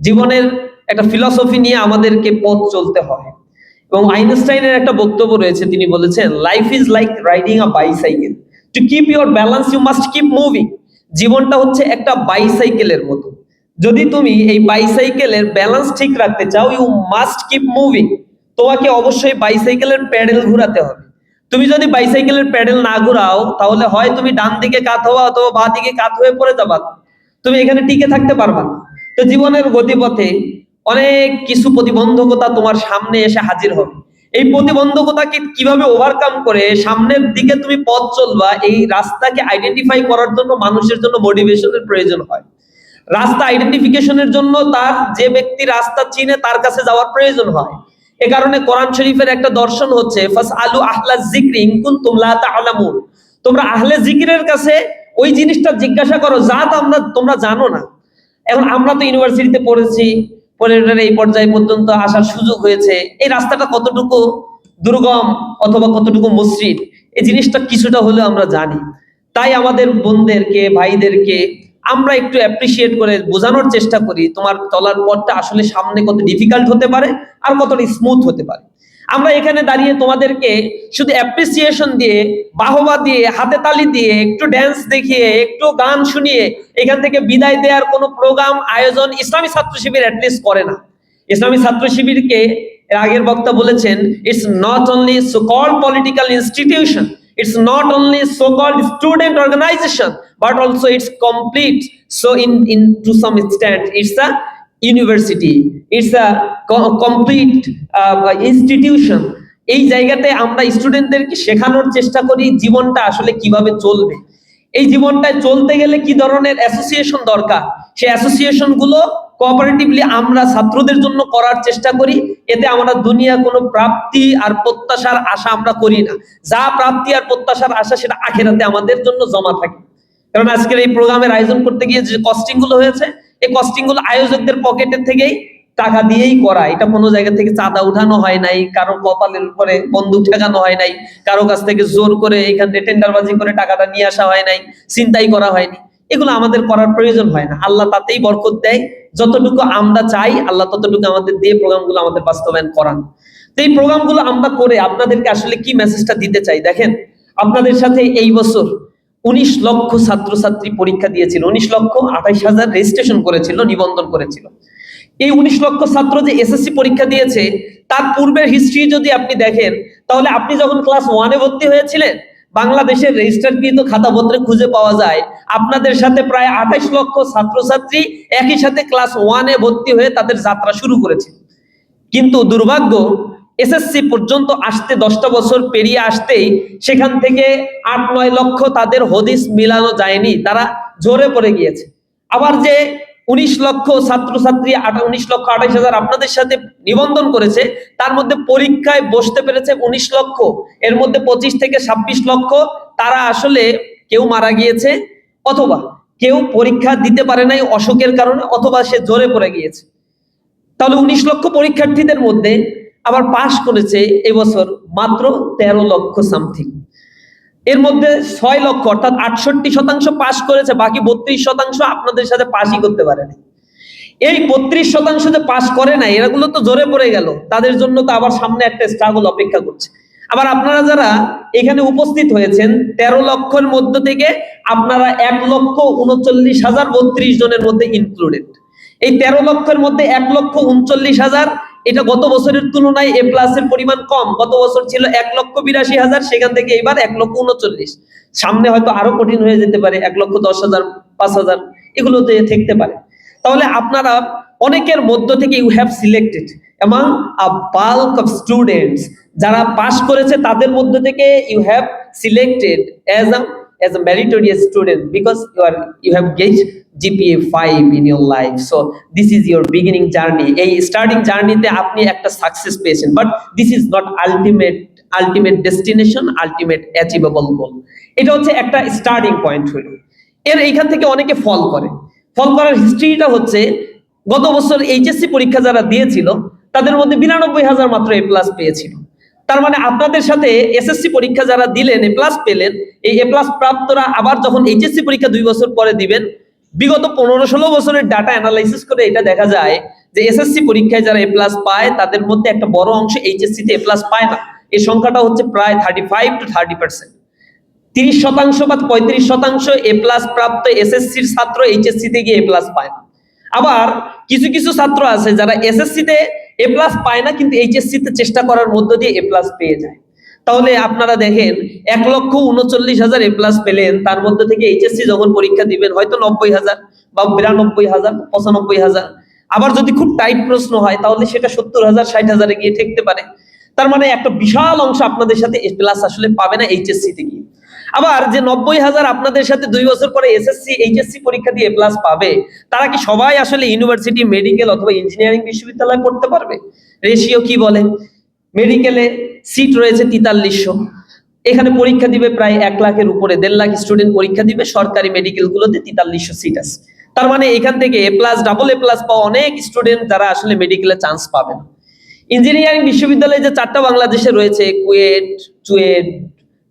জীবনের একটা ফিলসফি নিয়ে আমাদেরকে পথ চলতে হয়। এবং আইনস্টাইনের একটা বক্তব্য রয়েছে, তিনি বলেছেন life is like riding a bicycle to keep your balance you must keep moving জীবনটা হচ্ছে একটা বাইসাইকেলের মতো। যদি তুমি এই বাইসাইকেলের ব্যালেন্স ঠিক রাখতে চাও ইউ মাস্ট কিপ মুভিং তোমাকে অবশ্যই বাইসাইকেলের প্যাডেল ঘোরাতে হবে। তুমি যদি বাইসাইকেলের প্যাডেল না ঘোরাও, তাহলে হয় তুমি ডান দিকে কাত হওয়া অথবা বাঁ দিকে কাত হয়ে পড়ে যাবা। তুমি এখানে টিকে থাকতে পারবা না। তো জীবনের গতিপথে অনেক কিছু প্রতিবন্ধকতা তোমার সামনে এসে হাজির হবে। এই প্রতিবন্ধকতাকে কীভাবে ওভারকাম করে সামনের দিকে তুমি পথ চলবা, এই রাস্তাকে আইডেন্টিফাই করার জন্য মানুষের জন্য মোটিভেশনের প্রয়োজন হয়। রাস্তা আইডেন্টিফিকেশনের জন্য তার যে ব্যক্তি রাস্তা চিনে তার কাছে যাওয়ার প্রয়োজন হয়। এ কারণে কোরআন শরীফের একটা দর্শন হচ্ছে আলু আহলা জিক্রি কুনতুম লা তাআলামুন তোমরা আহলে জিকিরের কাছে ওই জিনিসটা জিজ্ঞাসা করো, যা তো আমরা তোমরা জানো না। এখন আমরা তো ইউনিভার্সিটিতে পড়েছি পড়ে এই পর্যায়ে পর্যন্ত আসার সুযোগ হয়েছে। এই রাস্তাটা কতটুকু দুর্গম অথবা কতটুকু মসৃণ, এই জিনিসটা কিছুটা হলেও আমরা জানি। তাই আমাদের বোনদেরকে, ভাইদেরকে আমরা একটু অ্যাপ্রিসিয়েট করে বোঝানোর চেষ্টা করি, তোমার চলার পথটা আসলে সামনে কত ডিফিকাল্ট হতে পারে আর কতটা স্মুথ হতে পারে। আমরা এখানে দাঁড়িয়ে তোমাদেরকে শুধু অ্যাপ্রিসিয়েশন দিয়ে, বাহবা দিয়ে, হাতে তালি দিয়ে, একটু ড্যান্স দেখিয়ে, একটু গান শুনিয়ে এখান থেকে বিদায় দেওয়ার কোনো প্রোগ্রাম আয়োজন ইসলামী ছাত্র শিবির অ্যাটলিস্ট করে না। ইসলামী ছাত্র শিবিরকে এর আগের বক্তা বলেছেন it's not only so called political institution it's not only so called student organisation but also it's complete so in to some extent it's a university it's a complete institution এই জায়গাতে আমরা স্টুডেন্টদেরকে শেখানোর চেষ্টা করি জীবনটা আসলে কীভাবে চলবে। এই জীবনটায় চলতে গেলে কি ধরনের অ্যাসোসিয়েশন দরকার? সেই অ্যাসোসিয়েশনগুলো কোঅপারেটিভলি আমরা ছাত্রদের জন্য করার চেষ্টা করি। এতে আমরা দুনিয়া কোনো প্রাপ্তি আর প্রত্যাশার আশা আমরা করি না। যা প্রাপ্তি আর প্রত্যাশার আশা সেটা আখেরাতে আমাদের জন্য জমা থাকে। কারণ আজকের এই প্রোগ্রামের আয়োজন করতে গিয়ে যে কস্টিংগুলো হয়েছে এই কস্টিংগুলো আয়োজকদের পকেটের থেকেই টাকা দিয়েই করা। এটা কোনো জায়গা থেকে চাঁদা উঠানো হয় নাই, কারও কপালের উপরে বন্দুক ঠেকানো হয় নাই, কারও কাছ থেকে জোর করে এখান থেকে টেন্ডারবাজি করে টাকাটা নিয়ে আসা হয় নাই চিন্তাই করা হয়নি এগুলো আমাদের করার প্রয়োজন হয় না। আল্লাহ তাতেই বরকত দেয়। যতটুকু আমরা চাই, আল্লাহ ততটুকু আমাদের দিয়ে প্রোগ্রামগুলো আমাদের বাস্তবায়ন করান। তো এই প্রোগ্রামগুলো আমরা করে আপনাদেরকে আসলে কি মেসেজটা দিতে চাই? দেখেন, আপনাদের সাথে এই বছর উনিশ লক্ষ ছাত্রছাত্রী পরীক্ষা দিয়েছিল, উনিশ লক্ষ আঠাইশ হাজার রেজিস্ট্রেশন করেছিল, নিবন্ধন করেছিল। এই উনিশ লক্ষ ছাত্র যে এসএসসি পরীক্ষা দিয়েছে, তার পূর্বের হিস্ট্রি যদি আপনি দেখেন, তাহলে আপনি যখন ক্লাস ওয়ানে ভর্তি হয়েছিলেন, বাংলাদেশের রেজিস্টারকৃত খাতাপত্রে খুঁজে পাওয়া যায়, আপনাদের সাথে প্রায় আঠাইশ লক্ষ ছাত্রছাত্রী একই সাথে ক্লাস ওয়ানে ভর্তি হয়ে তাদের যাত্রা শুরু করেছে। কিন্তু দুর্ভাগ্য এসএসসি পর্যন্ত আসতে দশটা বছর পেরিয়ে আসতেই সেখান থেকে আট নয় লক্ষ তাদের হদিস মিলানো যায়নি, তারা ঝরে পড়ে গিয়েছে। আবার যে উনিশ লক্ষ ছাত্রছাত্রী উনিশ লক্ষ আঠাইশ হাজার আপনাদের সাথে নিবন্ধন করেছে, তার মধ্যে পরীক্ষায় বসতে পেরেছে উনিশ লক্ষ, এর মধ্যে পঁচিশ থেকে ছাব্বিশ লক্ষ তারা আসলে কেউ মারা গিয়েছে, অথবা কেউ পরীক্ষা দিতে পারে নাই অসুখের কারণে, অথবা সে জ্বরে পড়ে গিয়েছে। তাহলে উনিশ লক্ষ পরীক্ষার্থীদের মধ্যে আবার পাশ করেছে এবছর মাত্র তেরো লক্ষ সামথিং এর মধ্যে ছয় লক্ষ, অর্থাৎ আটষট্টি শতাংশ পাশ করেছে, বাকি বত্রিশ শতাংশ আপনাদের সাথে পাশই করতে পারেনি। এই বত্রিশ শতাংশ যে পাশ করে না এরাগুলো তো জোরে পড়ে গেল। তাদের জন্য তো আবার সামনে একটা স্ট্রাগল অপেক্ষা করছে। আবার আপনারা যারা এখানে উপস্থিত হয়েছেন, তেরো লক্ষের মধ্য থেকে আপনারা এক লক্ষ উনচল্লিশ হাজার বত্রিশ জনের মধ্যে ইনক্লুডেড এই তেরো লক্ষের মধ্যে এক লক্ষ উনচল্লিশ হাজার এটা গত বছরের তুলনায় এ প্লাসের পরিমাণ কম। গত বছর ছিল এক লক্ষ বিরাশি হাজার, সেখান থেকে এবার এক লক্ষ উনচল্লিশ। সামনে হয়তো আরও কঠিন হয়ে যেতে পারে, এক লক্ষ দশ হাজার, পাঁচ হাজার, এগুলোতে থাকতে পারে। তাহলে আপনারা অনেকের মধ্য থেকে ইউ হ্যাভ সিলেক্টেড এবং আ বাল্ক অফ স্টুডেন্টস যারা পাশ করেছে তাদের মধ্য থেকে you have selected as a as a meritorious student because you are, you have get GPA 5 in your life. So, this is your beginning journey. এই starting journeyতে আপনি একটা সাকসেস পেয়েছেন but this is not ultimate ultimate destination ultimate achievable goal এটা হচ্ছে একটা starting point হলো। এর এইখান থেকে অনেকে ফল করে। ফল করার হিস্ট্রিটা হচ্ছে, গত বছর এইচএসসি পরীক্ষা যারা দিয়েছিল, তাদের মধ্যে বিরানব্বই হাজার মাত্র এ প্লাস পেয়েছিল। তার মানে আপনাদের সাথে এসএসসি পরীক্ষা যারা দিলেন এ প্লাস পেলেন, এই এ প্লাস প্রাপ্তরা আবার যখন এইচএসসি পরীক্ষা দুই বছর পরে দিবেন, বিগত পনেরো ষোলো বছরের ডাটা অ্যানালাইসিস করে এটা দেখা যায় যে এসএসসি পরীক্ষায় যারা এ প্লাস পায়, তাদের মধ্যে একটা বড় অংশ এইচএসসি তে এ প্লাস পায় না। এই সংখ্যাটা হচ্ছে প্রায় thirty five to thirty percent তিরিশ শতাংশ বা পঁয়ত্রিশ শতাংশ এ প্লাস প্রাপ্ত এসএসসির ছাত্র এইচএসসি তে গিয়ে এ প্লাস পায় না। আবার কিছু কিছু ছাত্র আছে যারা এসএসসি তে এ প্লাস পায় না, কিন্তু এইচএসসি তে চেষ্টা করার মধ্য দিয়ে এ প্লাস পেয়ে যায়। তাহলে আপনারা দেখেন, এক লক্ষ উনচল্লিশ হাজার এ প্লাস পেলেন, তার মধ্যে থেকে এইচএসসি যখন পরীক্ষা দিবেন, হয়তো নব্বই হাজার বা বিরানব্বই হাজার, পঁচানব্বই হাজার। আবার যদি খুব টাইট প্রশ্ন হয়, তাহলে সেটা সত্তর হাজার, ষাট হাজারে গিয়ে ঠেকতে পারে। তার মানে একটা বিশাল অংশ আপনাদের সাথে এ প্লাস আসলে পাবে না এইচএসসি গিয়ে। আবার যে নব্বই হাজার আপনাদের সাথে দুই বছর পরে এসএসসি এইচএসসি পরীক্ষা দিয়ে প্লাস পাবে, তারা কি সবাই আসলে ইউনিভার্সিটি মেডিকেল অথবা ইঞ্জিনিয়ারিং বিশ্ববিদ্যালয়ে পড়তে পারবে? রেশিও কি বলে? মেডিকেলে সিট রয়েছে তেতাল্লিশশো। এখানে পরীক্ষা দিবে প্রায় এক লাখের উপরে, দেড় লাখ স্টুডেন্ট পরীক্ষা দিবে, সরকারি মেডিকেল গুলোতে তেতাল্লিশশো সিট আছে। তার মানে এখান থেকে A plus double A plus পাওয়া অনেক স্টুডেন্ট যারা আসলে মেডিকেলে চান্স পাবে না। ইঞ্জিনিয়ারিং বিশ্ববিদ্যালয়ে যে চারটা বাংলাদেশে রয়েছে কুয়েট চুয়েট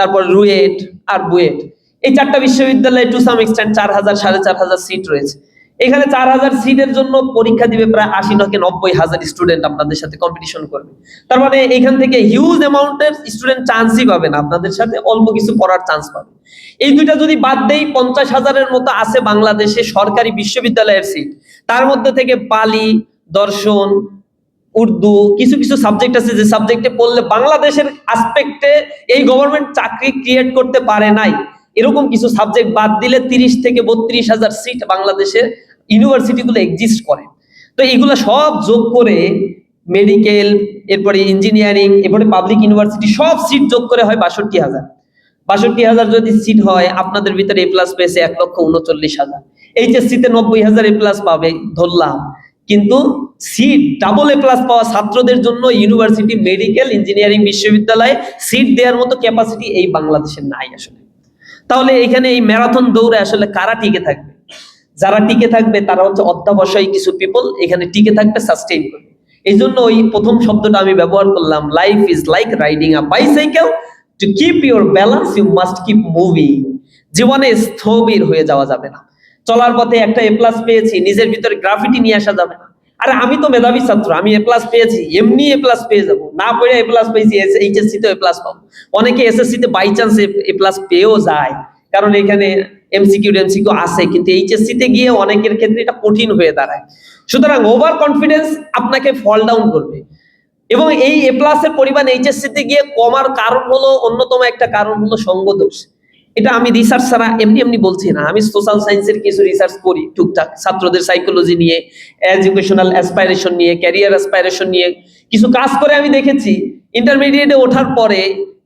তারপর রুয়েট আর বুয়েট। এই চারটা বিশ্ববিদ্যালয়ে টু সাম এক্সটেন্ট চার হাজার সাড়ে চার হাজার সিট রয়েছে। এখানে চার হাজার সিটের জন্য পরীক্ষা দিবে প্রায় আশি নকে নব্বই হাজার স্টুডেন্ট আপনাদের সাথে কম্পিটিশন করবে। তার মানে এখান থেকে হিউজ অ্যামাউন্টের স্টুডেন্ট চান্সই পাবে না, আপনাদের সাথে অল্প কিছু পড়ার চান্স পাবে। এই দুইটা যদি বাদ দেই, পঞ্চাশ হাজারের মতো আছে বাংলাদেশে সরকারি বিশ্ববিদ্যালয়ের সিট তার মধ্যে থেকে পালি, দর্শন উর্দু, কিছু কিছু সাবজেক্ট আছে যে সাবজেক্টে পড়লে বাংলাদেশের আসপেক্টে এই গভর্নমেন্ট চাকরি ক্রিয়েট করতে পারে নাই। এরকম কিছু সাবজেক্ট বাদ দিলে তিরিশ থেকে বত্রিশ হাজার সিট বাংলাদেশের ইউনিভার্সিটিগুলো এক্সিস্ট করে। তো এগুলো সব যোগ করে মেডিকেল এরপরে ইঞ্জিনিয়ারিং এরপরে পাবলিক ইউনিভার্সিটি সব সিট যোগ করে হয় বাষট্টি হাজার। বাষট্টি হাজার যদি সিট হয়, আপনাদের ভিতরে এ প্লাস পেয়েছে এক লক্ষ উনচল্লিশ হাজার। এইচএসসি তে নব্বই হাজার এ প্লাস পাবে, ধরলাম। কিন্তু সিট ডাবল এ প্লাস পাওয়া ছাত্রদের জন্য ইউনিভার্সিটি মেডিকেল ইঞ্জিনিয়ারিং বিশ্ববিদ্যালয়ে সিট দেওয়ার মতো ক্যাপাসিটি এই বাংলাদেশে নাই আসলে। তাহলে এখানে এই ম্যারাথন দৌড়ে আসলে কারা টিকে থাকবে? যারা টিকে থাকবে, তারা হচ্ছে অধ্যাবসায়ী কিছু পিপল এখানে টিকে থাকবে সাস্টেইন করবে। এই জন্য ওই প্রথম শব্দটা আমি ব্যবহার করলাম life is like riding a bicycle to keep your balance you must keep moving জীবনে স্থবির হয়ে যাওয়া যাবে না। চলার পথে একটা এ প্লাস পেয়েছি, নিজের ভিতরে গ্রাফিটি নিয়ে আসা যাবে না। আরে আমি তো মেধাবী ছাত্র, আমি এ প্লাস পেয়েছি, এমনি এ প্লাস পেয়ে যাব। না পড়ে এ প্লাস পেয়েছি এইচএসসি তে এ প্লাস পাবো। অনেকে এসএসসি তে বাই চান্স এ প্লাস পেয়েও যায়, কারণ এখানে এমসিকিউ এমসিকিউ আছে, কিন্তু এইচএসসি তে গিয়ে অনেকের ক্ষেত্রে এটা কঠিন হয়ে দাঁড়ায়। সুতরাং ওভার কনফিডেন্স আপনাকে ফল ডাউন করবে। এবং এই এ প্লাসের পরিমাণ এইচএসসি তে গিয়ে কমার কারণ হলো অন্যতম একটা কারণ হলো সঙ্গদোষ। এটা আমি রিসার্চ ছাড়া এমনি এমনি বলছি না। আমি সোশ্যাল সায়েন্সের কিছু রিসার্চ করি টুকটাক, ছাত্রদের সাইকোলজি নিয়ে এডুকেশনাল অ্যাসপাইরেশন নিয়ে ক্যারিয়ার অ্যাসপাইরেশন নিয়ে। কিছু কাজ করে আমি দেখেছি ইন্টারমিডিয়েটে ওঠার পরে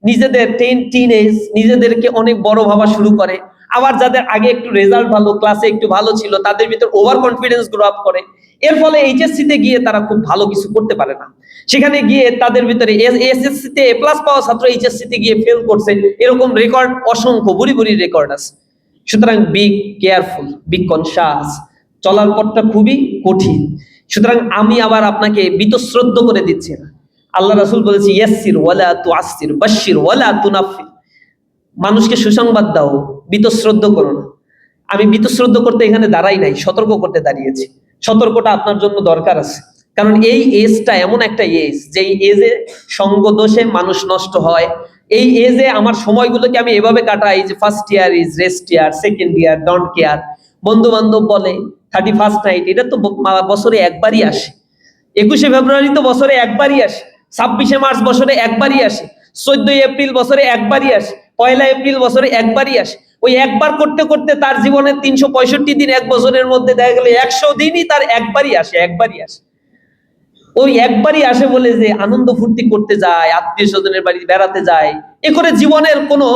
নিজেদের টেন টিন এজ নিজেদেরকে অনেক বড় ভাবা শুরু করে। আবার যাদের আগে একটু রেজাল্ট ভালো ক্লাসে একটু ভালো ছিল, তাদের ভিতর ওভার কনফিডেন্স গ্রো আপ করে। এর ফলে এইচএসসি তে গিয়ে তারা খুব ভালো কিছু করতে পারে না। সেখানে গিয়ে তাদের ভিতরে এসএসসি তে এ প্লাস পাওয়া ছাত্র এইচএসসি তে গিয়ে ফেল করছে। এরকম রেকর্ড অসংখ্য বুড়ি বুড়ি রেকর্ড আছে। সুতরাং বি কেয়ারফুল বি কনসাস চলার পথটা খুবই কঠিন। সুতরাং আমি আবার আপনাকে বিতশ্রদ্ধ করে দিচ্ছি না। আল্লাহ রাসূল বলেছে, ইয়াসসির ওয়ালা তুআসসির, বাশশির ওয়ালা তুনাফির মানুষকে সুসংবাদ দাও বিতশ্রদ্ধ করো না। আমি বিতশ্রদ্ধ করতে এখানে দাঁড়াই নাই, সতর্ক করতে দাঁড়িয়েছি। সতর্কটা আপনার জন্য দরকার আছে। কারণ এই এজটা এমন একটা এজ যেই এজে সঙ্গ দোষে মানুষ নষ্ট হয়। এই এজে আমার সময়গুলোকে আমি এভাবে কাটাই যে first year is rest year second year don't care বন্ধু বান্ধব বলে থার্টি ফার্স্ট নাইট এটা তো বছরে একবারই আসে। একুশে ফেব্রুয়ারি তো বছরে একবারই আসে। ছাব্বিশে মার্চ বছরে একবারই আসে। চোদ্দই এপ্রিল বছরে একবারই আসে। পয়লা এপ্রিল বছরে একবারই আসে। ওই একবার করতে করতে তার জীবনের তিনশো পঁয়ষট্টি দিন, এক বছরের মধ্যে দেখা গেলে একশো দিনই তার একবারই আসে একবারই আসে। ওই একবারই আসে বলে যে আনন্দ ফুর্তি করতে যায়, আত্মীয় স্বজনের বাড়ি বেড়াতে যায়। এ করে জীবনের কোনো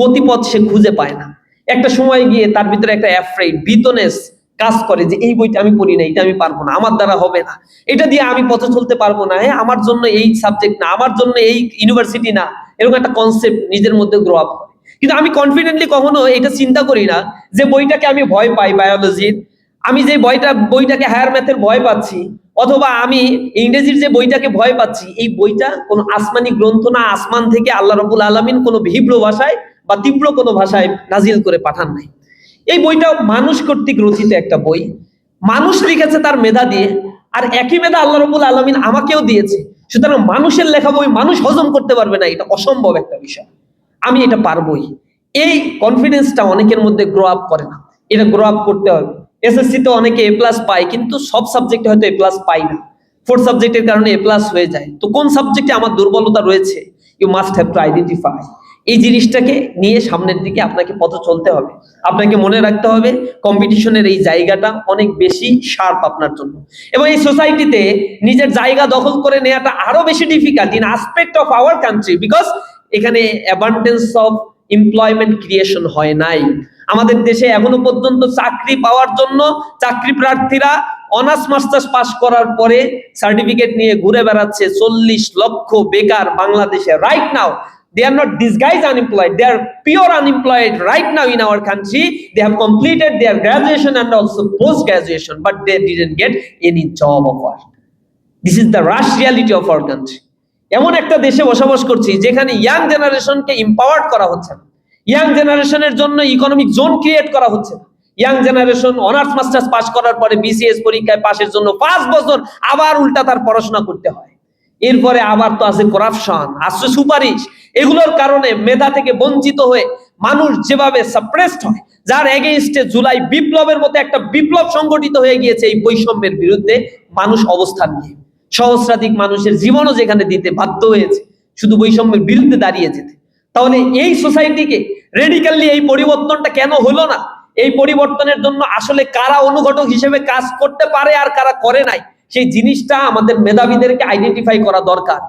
গতিপথ সে খুঁজে পায় না। একটা সময় গিয়ে তার ভিতরে একটা অ্যাফ্রেড বিতনেস কাজ করে যে এই বইটা আমি পড়ি না, এটা আমি পারব না, আমার দ্বারা হবে না। এটা দিয়ে আমি পথে চলতে পারব না হ্যাঁ আমার জন্য এই সাবজেক্ট না, আমার জন্য এই ইউনিভার্সিটি না, এরকম একটা কনসেপ্ট নিজের মধ্যে গ্রো আপ করে। কিন্তু আমি কনফিডেন্টলি কখনো এটা চিন্তা করি না যে বইটাকে আমি ভয় পাই বায়োলজির আমি যে বইটা, বইটাকে হায়ার ম্যাথের ভয় পাচ্ছি, অথবা আমি ইংরেজির যে বইটাকে ভয় পাচ্ছি, এই বইটা কোনো আসমানি গ্রন্থ না, আসমান থেকে আল্লাহ রবুল আলমিন কোনো ভিব্র ভাষায় বা তীব্র কোনো ভাষায় নাজিল করে পাঠান নাই। এই বইটা মানুষ কর্তৃক রচিত একটা বই। মানুষ লিখেছে তার মেধা দিয়ে, আর একই মেধা আল্লাহ রবুল আলমিন আমাকেও দিয়েছে। সুতরাং মানুষের লেখা বই মানুষ হজম করতে পারবে না, এটা অসম্ভব একটা বিষয়। আমি এটা পারবই। এই কনফিডেন্সটা অনেকের মধ্যে গ্রো আপ করে না। এটা গ্রো আপ করতে হবে এসএসসি তে অনেকে এ প্লাস পায়, কিন্তু সব সাবজেক্টে হয়তো এ প্লাস পায় না। ফোর সাবজেক্টের কারণে এ প্লাস হয়ে যায়। তো কোন সাবজেক্টে আমার দুর্বলতা রয়েছে? You must have to identify এই জিনিসটাকে নিয়ে সামনের দিকে আপনাকে পথ চলতে হবে। আপনাকে মনে রাখতে হবে কম্পিটিশনের এই জায়গাটা অনেক বেশি শার্প আপনার জন্য। এবং এই সোসাইটিতে নিজের জায়গা দখল করে নেওয়াটা আরও বেশি difficult in aspect of our country because এখানে অ্যাবান্ডেন্স অফ এমপ্লয়মেন্ট ক্রিয়েশন হয় নাই। আমাদের দেশে এখনও পর্যন্ত চাকরি পাওয়ার জন্য চাকরি প্রার্থীরা অনার্স মাস্টার্স পাস করার পরে সার্টিফিকেট নিয়ে ঘুরে বেড়াচ্ছে চল্লিশ লক্ষ বেকার বাংলাদেশে right now they are not disguise unemployed they are pure unemployed right now in our country they have completed they are graduation and also post graduation but they didn't get any job offer this is the rush reality of our country এমন একটা দেশে বসবাস করছি, যেখানে young জেনারেশনকে ইম্পাওয়ার্ড করা হচ্ছে না। Young জেনারেশনের জন্য ইকোনমিক জোন ক্রিয়েট করা হচ্ছে না। Young generation honours masters pass করার পরে বিসিএস পরীক্ষায় পাশের জন্য পাঁচ বছর আবার উল্টা তার পড়াশোনা করতে হয়। এরপরে আবার তো আছে করাপশন আছে সুপারিশ। এগুলোর কারণে মেধা থেকে বঞ্চিত হয়ে মানুষ যেভাবে সাপ্রেসড হয়, যার এগেইনস্টে জুলাই বিপ্লবের মতো একটা বিপ্লব সংগঠিত হয়ে গিয়েছে এই বৈষম্যের বিরুদ্ধে মানুষ অবস্থান নিয়ে। সহস্রাধিক মানুষের জীবনও যেখানে দিতে বাধ্য হয়েছে, শুধু বৈষম্যের বিরুদ্ধে দাঁড়িয়ে যেতে। তাহলে এই সোসাইটিকে রেডিক্যালি এই পরিবর্তনটা কেন হলো না? এই পরিবর্তনের জন্য আসলে কারা অনুঘটক হিসেবে কাজ করতে পারে আর কারা করে নাই? সেই জিনিসটা আমাদের মেধাবীদেরকে আইডেন্টিফাই করা দরকার।